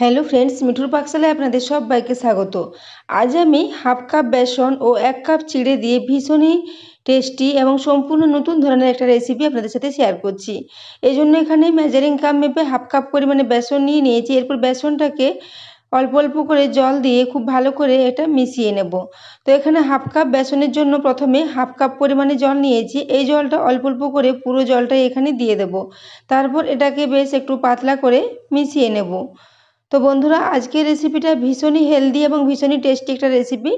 Hello friends, মিঠুর পাকশালায় আপনাদের সবাইকে স্বাগত। আজ আমি হাফ কাপ বেসন ও এক কাপ চিড়ে দিয়ে ভীষণই টেস্টি এবং সম্পূর্ণ নতুন ধরনের একটা রেসিপি আপনাদের সাথে শেয়ার করছি। এই জন্য এখানে মেজারিং কাপ মেপে হাফ কাপ পরিমাণে বেসন নিয়ে নিয়েছি। এরপর বেসনটাকে অল্প অল্প করে জল দিয়ে খুব ভালো করে এটা মিশিয়ে নেব। তো এখানে হাফ কাপ বেসনের জন্য প্রথমে হাফ কাপ পরিমাণে জল নিয়েছি। এই জলটা অল্প অল্প করে পুরো জলটাই এখানে দিয়ে দেব। তারপর এটাকে বেশ একটু পাতলা করে মিশিয়ে নেব। তো বন্ধুরা, আজকের রেসিপিটা ভীষণই হেলদি এবং ভীষণই টেস্টি একটা রেসিপি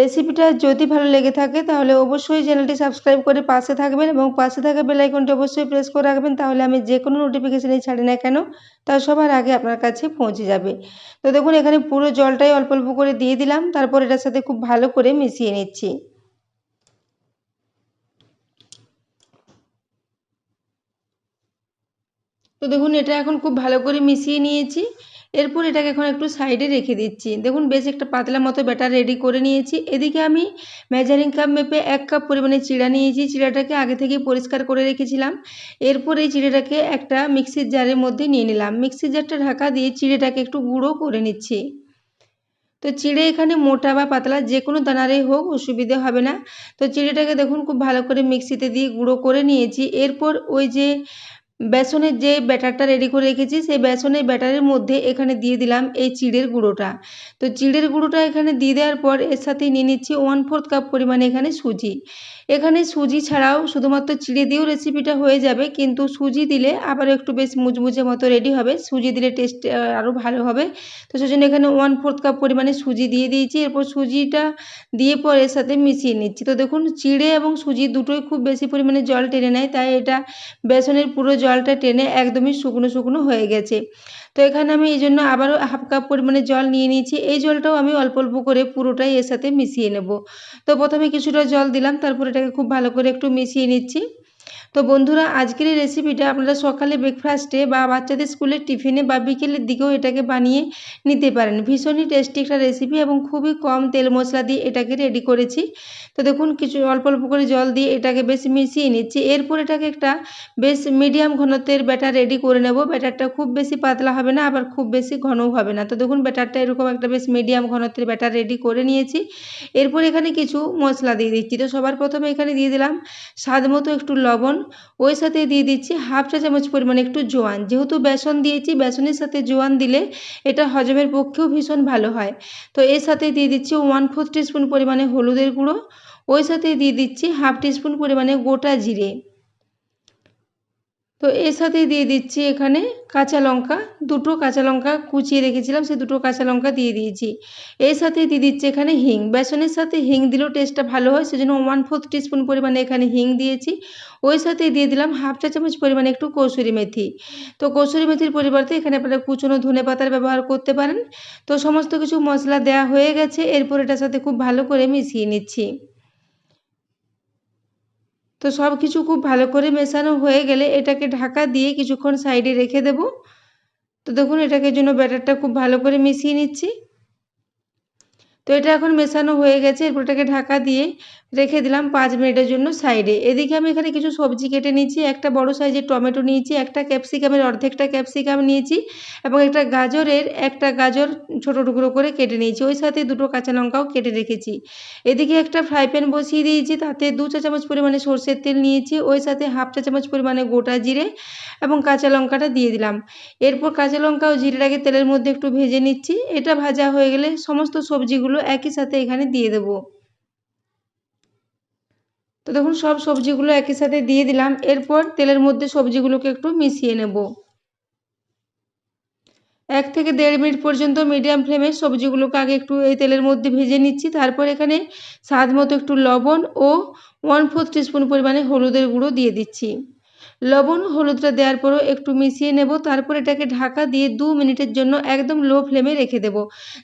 রেসিপিটা যদি ভালো লেগে থাকে, তাহলে অবশ্যই চ্যানেলটি সাবস্ক্রাইব করে পাশে থাকবেন এবং পাশে থাকা বেলাইকনটি অবশ্যই প্রেস করে রাখবেন, তাহলে আমি যে কোনো নোটিফিকেশানই ছাড়ি না কেন, তা সবার আগে আপনার কাছে পৌঁছে যাবে। তো দেখুন, এখানে পুরো জলটাই অল্প অল্প করে দিয়ে দিলাম, তারপর এটার সাথে খুব ভালো করে মিশিয়ে নিচ্ছি। তো দেখুন, এটা এখন খুব ভালো করে মিশিয়ে নিয়েছি। এরপর এটাকে এখন একটু সাইডে রেখে দিচ্ছি। দেখুন, বেশ একটা পাতলা মতো ব্যাটার রেডি করে নিয়েছি। এদিকে আমি মেজারিং কাপ মেপে এক কাপ পরিমাণে চিড়া নিয়েছি। চিড়াটাকে আগে থেকেই পরিষ্কার করে রেখেছিলাম। এরপর এই চিড়েটাকে একটা মিক্সির জারের মধ্যে নিয়ে নিলাম। মিক্সির জারটা ঢাকা দিয়ে চিড়েটাকে একটু গুঁড়ো করে নিচ্ছি। তো চিড়ে এখানে মোটা বা পাতলা যে কোনো দানারে হোক, অসুবিধে হবে না। তো চিড়েটাকে দেখুন, খুব ভালো করে মিক্সিতে দিয়ে গুঁড়ো করে নিয়েছি। এরপর ওই যে বেসনের যে ব্যাটারটা রেডি করে রেখেছি, সেই বেসনের ব্যাটারের মধ্যে এখানে দিয়ে দিলাম এই চিড়ের গুঁড়োটা। তো চিড়ের গুঁড়োটা এখানে দিয়ে দেওয়ার পর এর সাথে নিয়ে নিচ্ছি ওয়ান ফোর্থ কাপ পরিমাণে এখানে সুজি। এখানে সুজি ছাড়াও শুধুমাত্র চিড়ে দিয়েও রেসিপিটা হয়ে যাবে, কিন্তু সুজি দিলে আবার একটু বেশ মুচমুচে মতো রেডি হবে। সুজি দিলে টেস্ট আরও ভালো হবে। তো সেজন্য এখানে ওয়ান ফোর্থ কাপ পরিমাণে সুজি দিয়ে দিয়েছি। এরপর সুজিটা দিয়ে পর এর সাথে মিশিয়ে নিচ্ছি। তো দেখুন, চিড়ে এবং সুজি দুটোই খুব বেশি পরিমাণে জল টেনে নেয়, তাই এটা বেসনের পুরো জলটা টেনে একদমই শুকনো শুকনো হয়ে গেছে। তো এখানে আমি এই জন্য আবারও হাফ কাপ পরিমাণে জল নিয়ে নিয়েছি। এই জলটাও আমি অল্প অল্প করে পুরোটাই এর সাথে মিশিয়ে নেব। তো প্রথমে কিছুটা জল দিলাম, তারপর এটাকে খুব ভালো করে একটু মিশিয়ে নিচ্ছি। তো বন্ধুরা, আজকের এই রেসিপিটা আপনারা সকালে ব্রেকফাস্টে বা বাচ্চাদের স্কুলের টিফিনে বা বিকেলের দিকেও এটাকে বানিয়ে নিতে পারেন। ভীষণই টেস্টি একটা রেসিপি এবং খুবই কম তেল মশলা দিয়ে এটাকে রেডি করেছি। তো দেখুন, কিছু অল্প অল্প করে জল দিয়ে এটাকে বেশ মিশিয়ে নিচ্ছি। এরপর এটাকে একটা বেশ মিডিয়াম ঘনত্বের ব্যাটার রেডি করে নেব। ব্যাটারটা খুব বেশি পাতলা হবে না, আবার খুব বেশি ঘনও হবে না। তো দেখুন, ব্যাটারটা এরকম একটা বেশ মিডিয়াম ঘনত্বের ব্যাটার রেডি করে নিয়েছি। এরপর এখানে কিছু মশলা দিয়ে দিচ্ছি। তো সবার প্রথমে এখানে দিয়ে দিলাম স্বাদ মতো একটু লবণ ওই সাথে দিয়ে দিচ্ছি হাফ চা চামচ পরিমাণে একটু জোয়ান। যেহেতু বেসন দিয়েছি, বেসনের সাথে জোয়ান দিলে এটা হজমের পক্ষেও ভীষণ ভালো হয়। তো এর সাথে দিয়ে দিচ্ছি ওয়ান ফোর টিস্পুন পরিমাণে হলুদের গুঁড়ো। ওই সাথে দিয়ে দিচ্ছি হাফ টিস্পুন পরিমাণে গোটা জিরে। তো এর সাথে দিয়ে দিচ্ছি এখানে কাঁচা লঙ্কা। দুটো কাঁচা লঙ্কা কুচিয়ে রেখেছিলাম, সে দুটো কাঁচা লঙ্কা দিয়ে দিয়েছি। এর সাথে দিয়ে দিচ্ছি এখানে হিং। বেসনের সাথে হিং দিলেও টেস্টটা ভালো হয়, সেজন্য ওয়ান ফোর্থ টিস্পুন পরিমাণে এখানে হিং দিয়েছি। ওই সাথে দিয়ে দিলাম হাফ চা চামচ পরিমাণে একটু কসুরি মেথি। তো কসুরি মেথির পরিবর্তে এখানে আপনারা কুচনো ধনে পাতার ব্যবহার করতে পারেন। তো সমস্ত কিছু মশলা দেওয়া হয়ে গেছে, এরপর এটার সাথে খুব ভালো করে মিশিয়ে নিচ্ছি। তো সব কিছু খুব ভালো করে মেশানো হয়ে গেলে এটাকে ঢাকা দিয়ে কিছুক্ষণ সাইডে রেখে দেবো। তো দেখুন, এটাকে জন্য ব্যাটারটা খুব ভালো করে মিশিয়ে নিচ্ছি। তো এটা এখন মেশানো হয়ে গেছে। এরপর এটাকে ঢাকা দিয়ে রেখে দিলাম পাঁচ মিনিটের জন্য সাইডে। এদিকে আমি এখানে কিছু সবজি কেটে নিয়েছি, একটা বড় সাইজের টমেটো নিয়েছি, একটা ক্যাপসিকামের অর্ধেকটা ক্যাপসিকাম নিয়েছি এবং একটা গাজরের একটা গাজর ছোটো টুকরো করে কেটে নিয়েছি। ওই সাথে দুটো কাঁচা লঙ্কাও কেটে রেখেছি। এদিকে একটা ফ্রাই প্যান বসিয়ে দিয়েছি, তাতে দু চা চামচ পরিমাণে সর্ষের তেল নিয়েছি, ওই সাথে হাফ চা চামচ পরিমাণে গোটা জিরে এবং কাঁচা লঙ্কাটা দিয়ে দিলাম। এরপর কাঁচা লঙ্কা ও জিরেটাকে তেলের মধ্যে একটু ভেজে নিচ্ছি। এটা ভাজা হয়ে গেলে সমস্ত সবজিগুলো একই সাথে এখানে দিয়ে দেবো। তো দেখুন, সব সবজিগুলো একই সাথে দিয়ে দিলাম। এরপর তেলের মধ্যে সবজিগুলোকে একটু মিশিয়ে নেব। এক থেকে দেড় মিনিট পর্যন্ত মিডিয়াম ফ্লেমে সবজিগুলোকে আগে একটু এই তেলের মধ্যে ভেজে নিচ্ছি। তারপর এখানে স্বাদ মতো একটু লবণ ও ওয়ান ফোর্থ টিস্পুন পরিমাণে হলুদের গুঁড়ো দিয়ে দিচ্ছি। লবণ হলুদটা দেওয়ার পরও একটু মিশিয়ে নেব, তারপর এটাকে ঢাকা দিয়ে দু মিনিটের জন্য একদম লো ফ্লেমে রেখে দেব,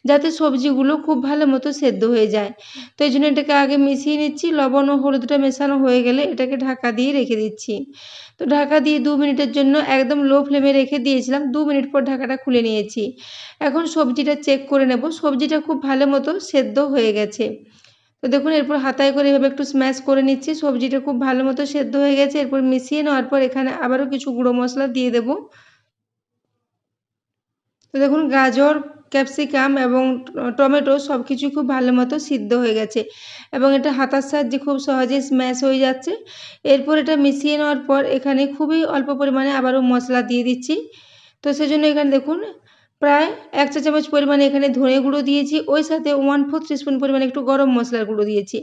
যাতে সবজিগুলো খুব ভালো মতো সেদ্ধ হয়ে যায়। তো এই জন্য এটাকে আগে মিশিয়ে নিচ্ছি, লবণ ও হলুদটা মেশানো হয়ে গেলে এটাকে ঢাকা দিয়ে রেখে দিচ্ছি। তো ঢাকা দিয়ে দু মিনিটের জন্য একদম লো ফ্লেমে রেখে দিয়েছিলাম, দু মিনিট পর ঢাকাটা খুলে নিয়েছি। এখন সবজিটা চেক করে নেব, সবজিটা খুব ভালো মতো সেদ্ধ হয়ে গেছে। তো দেখুন, এরপর হাতায় করে এভাবে একটু স্ম্যাশ করে নিচ্ছি। সবজিটা খুব ভালো মতো সেদ্ধ হয়ে গেছে। এরপর মিশিয়ে নেওয়ার পর এখানে আবারও কিছু গুঁড়ো মশলা দিয়ে দেব। তো দেখুন, গাজর, ক্যাপসিকাম এবং টমেটো সব কিছু খুব ভালো মতো সিদ্ধ হয়ে গেছে এবং এটা হাতার সাহায্যে খুব সহজে স্ম্যাশ হয়ে যাচ্ছে। এরপর এটা মিশিয়ে নেওয়ার পর এখানে খুবই অল্প পরিমাণে আবারও মশলা দিয়ে দিচ্ছি। তো সেজন্য এখানে দেখুন প্রায় এক চা চামচ পরিমাণে এখানে ধনে গুঁড়ো দিয়েছি, ওই সাথে ওয়ান ফোর্থ টিস্পুন পরিমাণে একটু গরম মশলার গুঁড়ো দিয়েছি।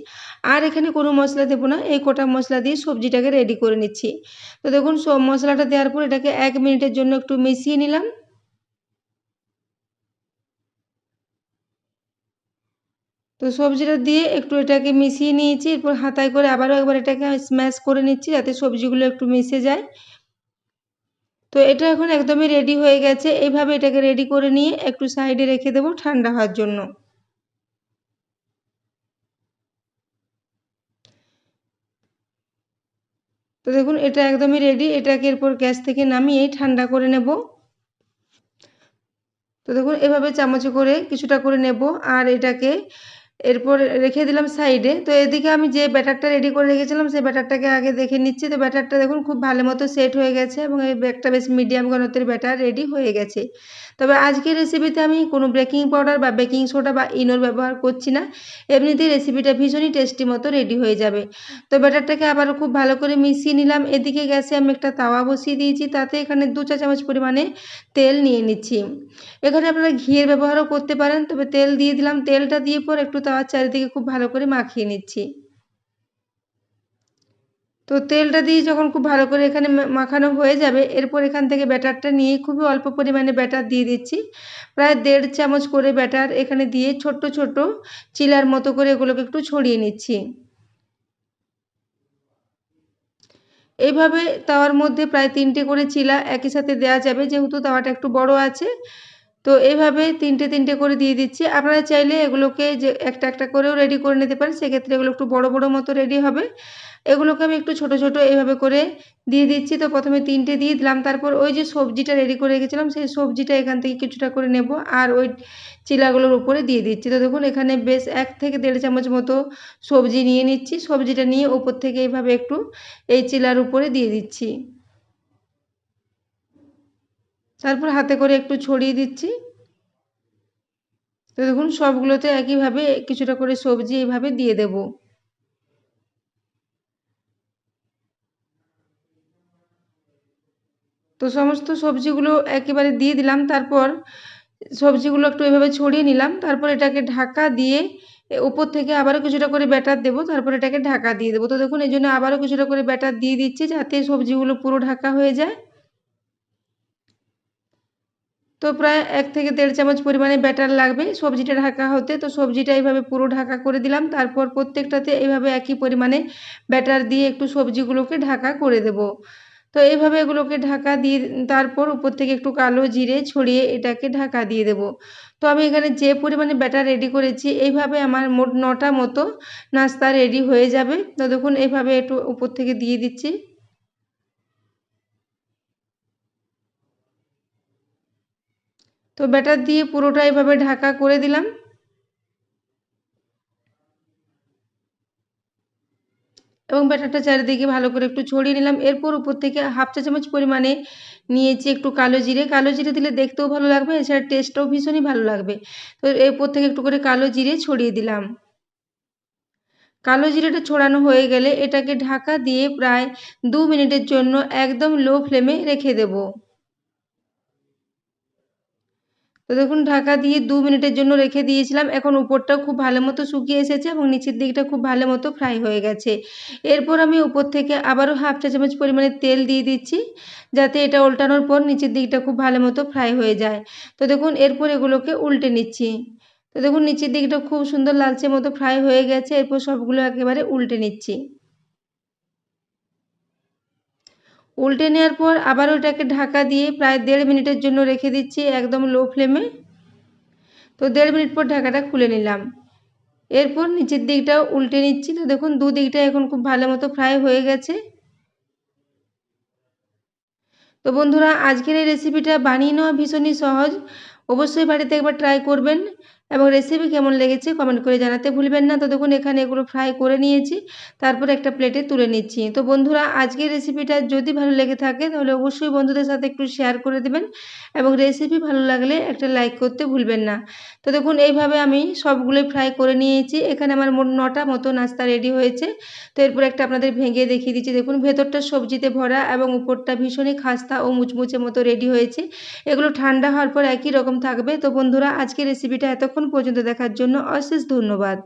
আর এখানে কোনো মশলা দেবো না, এই কটা মশলা দিয়ে সবজিটাকে রেডি করে নিচ্ছি। তো দেখুন, সব মশলাটা দেওয়ার পর এটাকে এক মিনিটের জন্য একটু মিশিয়ে নিলাম। তো সবজিটা দিয়ে একটু এটাকে মিশিয়ে নিয়েছি, এরপর হাতায় করে আবারও একবার এটাকে স্ম্যাশ করে নিচ্ছি, যাতে সবজিগুলো একটু মিশে যায়। তো এটা এখন একদমই রেডি হয়ে গেছে। এইভাবে এটাকে রেডি করে নিয়ে একটু সাইডে রেখে দেবো ঠান্ডা হওয়ার জন্য। তো দেখুন, এটা একদমই রেডি এটাকে এরপর গ্যাস থেকে নামিয়ে ঠান্ডা করে নেব। তো দেখুন, এভাবে চামচে করে কিছুটা করে নেব। আর এটাকে এরপর রেখে দিলাম সাইডে তো এদিকে আমি যে ব্যাটারটা রেডি করে রেখেছিলাম, সেই ব্যাটারটাকে আগে দেখে নিচ্ছি। তো ব্যাটারটা দেখুন খুব ভালো মতো সেট হয়ে গেছে এবং এই ব্যাগটা বেশ মিডিয়াম ঘনত্বের ব্যাটার রেডি হয়ে গেছে। তবে আজকের রেসিপিতে আমি কোনো বেকিং পাউডার বা বেকিং সোডা বা ইনোর ব্যবহার করছি না। এমনিতেই রেসিপিটা ভীষণই টেস্টি মতো রেডি হয়ে যাবে। তো ব্যাটারটাকে আবারও খুব ভালো করে মিশিয়ে নিলাম। এদিকে গ্যাসে আমি একটা তাওয়া বসিয়ে দিয়েছি। তাতে এখানে দু চা চামচ পরিমাণে তেল নিয়ে নিচ্ছি। এখানে আপনারা ঘিয়ের ব্যবহারও করতে পারেন। তবে তেল দিয়ে দিলাম। তেলটা দিয়ে পর একটু তাওয়ার চারিদিকে খুব ভালো করে মাখিয়ে নিচ্ছি। তো তেলটা দিয়ে যখন খুব ভালো করে এখানে মাখানো হয়ে যাবে, এরপর এখান থেকে ব্যাটারটা নিয়ে খুবই অল্প পরিমাণে ব্যাটার দিয়ে দিচ্ছি। প্রায় দেড় চামচ করে ব্যাটার এখানে দিয়ে ছোট্ট ছোট্ট চিলার মতো করে এগুলোকে একটু ছড়িয়ে নিচ্ছি। এইভাবে তাওয়ার মধ্যে প্রায় তিনটে করে চিলা একই সাথে দেওয়া যাবে, যেহেতু তাওয়াটা একটু বড় আছে। তো এইভাবে তিনটে তিনটে করে দিয়ে দিচ্ছি। আপনারা চাইলে এগুলোকে যে একটা একটা করেও রেডি করে নিতে পারেন। সেক্ষেত্রে এগুলো একটু বড় বড় মতো রেডি হবে। এগুলোকে আমি একটু ছোট ছোট এইভাবে করে দিয়ে দিচ্ছি। তো প্রথমে তিনটে দিয়ে দিলাম। তারপর ওই যে সবজিটা রেডি করে রেখেছিলাম, সেই সবজিটা এখান থেকে কিছুটা করে নেব আর ওই চিলাগুলোর উপরে দিয়ে দিচ্ছি। তো দেখুন, এখানে বেশ এক থেকে দেড় চামচ মতো সবজি নিয়ে নিচ্ছি। সবজিটা নিয়ে উপর থেকে এইভাবে একটু এই চিলার উপরে দিয়ে দিচ্ছি। তারপর হাতে করে একটু ছড়িয়ে দিচ্ছি। তো দেখুন, সবগুলোতে একইভাবে কিছুটা করে সবজি এইভাবে দিয়ে দেব। তো সমস্ত সবজিগুলো একেবারে দিয়ে দিলাম। তারপর সবজিগুলো একটু এভাবে ছড়িয়ে নিলাম। তারপর এটাকে ঢাকা দিয়ে উপর থেকে আবারও কিছুটা করে ব্যাটার দেবো। তারপর এটাকে ঢাকা দিয়ে দেবো। তো দেখুন, এই জন্য আবারও কিছুটা করে ব্যাটার দিয়ে দিচ্ছি যাতে সবজিগুলো পুরো ঢাকা হয়ে যায়। তো প্রায় এক থেকে দেড় চামচ পরিমাণে ব্যাটার লাগবে। সবজিটা ঢাকা হতে তো সবজিটা এইভাবে পুরো ঢাকা করে দিলাম। তারপর প্রত্যেকটাতে এইভাবে একই পরিমাণে ব্যাটার দিয়ে একটু সবজিগুলোকে ঢাকা করে দেব। তো এইভাবে এগুলোকে ঢাকা দিয়ে তারপর উপর থেকে একটু কালো জিরে ছড়িয়ে এটাকে ঢাকা দিয়ে দেব। তো আমি এখানে যে পরিমাণে ব্যাটার রেডি করেছি, এইভাবে আমার মোট নটা মতো নাস্তা রেডি হয়ে যাবে। তো দেখুন, এইভাবে একটু উপর থেকে দিয়ে দিচ্ছি। তো ব্যাটার দিয়ে পুরোটা এভাবে ঢাকা করে দিলাম। এবং ব্যাটারটা চারিদিকে ভালো করে একটু ছড়িয়ে নিলাম। এরপর উপর থেকে হাফ চা চামচ পরিমাণে নিয়েছি একটু কালো জিরে। কালো জিরে দিলে দেখতেও ভালো লাগবে, এছাড়া টেস্টটাও ভীষণই ভালো লাগবে। তো এরপর থেকে একটু করে কালো জিরে ছড়িয়ে দিলাম। কালো জিরেটা ছড়ানো হয়ে গেলে এটাকে ঢাকা দিয়ে প্রায় দু মিনিটের জন্য একদম লো ফ্লেমে রেখে দেবো। তো দেখুন, ঢাকা দিয়ে দু মিনিটের জন্য রেখে দিয়েছিলাম। এখন উপরটাও খুব ভালো মতো শুকিয়ে এসেছে এবং নিচের দিকটা খুব ভালো মতো ফ্রাই হয়ে গেছে। এরপর আমি উপর থেকে আবারও হাফ চা চামচ পরিমাণে তেল দিয়ে দিচ্ছি, যাতে এটা উল্টানোর পর নিচের দিকটা খুব ভালো মতো ফ্রাই হয়ে যায়। তো দেখুন, এরপর এগুলোকে উল্টে নিচ্ছি। তো দেখুন, নিচের দিকটা খুব সুন্দর লালচে মতো ফ্রাই হয়ে গেছে। এরপর সবগুলো একেবারে উল্টে নিচ্ছি। উল্টে নেওয়ার পর আবার ওটাকে ঢাকা দিয়ে প্রায় দেড় মিনিটের জন্য রেখে দিচ্ছি একদম লো ফ্লেমে। তো দেড় মিনিট পর ঢাকাটা খুলে নিলাম। এরপর নিচের দিকটাও উল্টে নিচ্ছি। তো দেখুন, দু দিকটা এখন খুব ভালো মতো ফ্রাই হয়ে গেছে। তো বন্ধুরা, আজকের এই রেসিপিটা বানিয়ে নেওয়া ভীষণই সহজ। অবশ্যই বাড়িতে একবার ট্রাই করবেন। এবং রেসিপি কেমন লেগেছে কমেন্ট করে জানাতে ভুলবেন না। তো দেখুন, এখানে এগুলো ফ্রাই করে নিয়েছি। তারপর একটা প্লেটে তুলে নিচ্ছি। তো বন্ধুরা, আজকের রেসিপিটা যদি ভালো লেগে থাকে, তাহলে অবশ্যই বন্ধুদের সাথে একটু শেয়ার করে দেবেন এবং রেসিপি ভালো লাগলে একটা লাইক করতে ভুলবেন না। তো দেখুন, এইভাবে আমি সবগুলোই ফ্রাই করে নিয়েছি। এখানে আমার মোট নটা মতো নাস্তা রেডি হয়েছে। তো এরপর একটা আপনাদের ভেঙে দেখিয়ে দিচ্ছি। দেখুন, ভেতরটা সবজিতে ভরা এবং উপরটা ভীষণই খাস্তা ও মুচমুচে মতো রেডি হয়েছে। এগুলো ঠান্ডা হওয়ার পর একই রকম থাকবে। তো বন্ধুরা আজকে রেসিপিটা এতক্ষণ পর্যন্ত দেখার জন্য অশেষ ধন্যবাদ।